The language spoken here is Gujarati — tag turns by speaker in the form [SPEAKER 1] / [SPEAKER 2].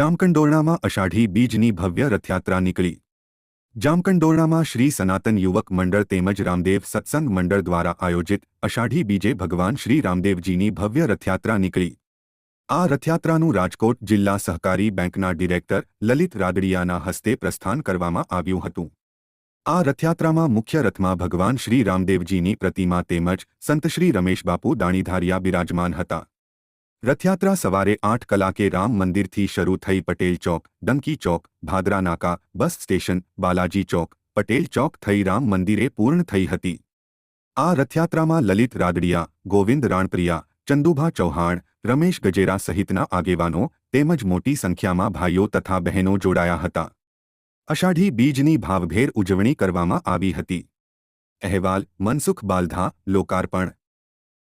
[SPEAKER 1] જામકંડોરણામાં અષાઢી બીજની ભવ્ય રથયાત્રા નીકળી. જામકંડોરણામાં શ્રી સનાતન યુવક મંડળ તેમજ રામદેવ સત્સંગ મંડળ દ્વારા આયોજિત અષાઢી બીજે ભગવાન શ્રી રામદેવજીની ભવ્ય રથયાત્રા નીકળી. આ રથયાત્રાનું રાજકોટ જિલ્લા સહકારી બેંકના ડિરેક્ટર લલિત રાદડિયાના હસ્તે પ્રસ્થાન કરવામાં આવ્યું હતું. આ રથયાત્રામાં મુખ્ય રથમાં ભગવાન શ્રી રામદેવજીની પ્રતિમા તેમજ સંત શ્રી રમેશબાપુ દાણીધારિયા બિરાજમાન હતા. રથયાત્રા સવારે આઠ કલાકે રામ મંદિરથી શરૂ થઈ પટેલ ચોક, ડંકી ચોક, ભાદરા નાકા, બસ સ્ટેશન, બાલાજી ચોક, પટેલ ચોક થઈ રામ મંદિરે પૂર્ણ થઈ હતી. આ રથયાત્રામાં લલિત રાદડિયા, ગોવિંદ રાણપ્રિયા, ચંદુભા ચૌહાણ, રમેશ ગજેરા સહિતના આગેવાનો તેમજ મોટી સંખ્યામાં ભાઈઓ તથા બહેનો જોડાયા હતા. અષાઢી બીજની ભાવભેર ઉજવણી કરવામાં આવી હતી. અહેવાલ, મનસુખ બાલધા, લોકાર્પણ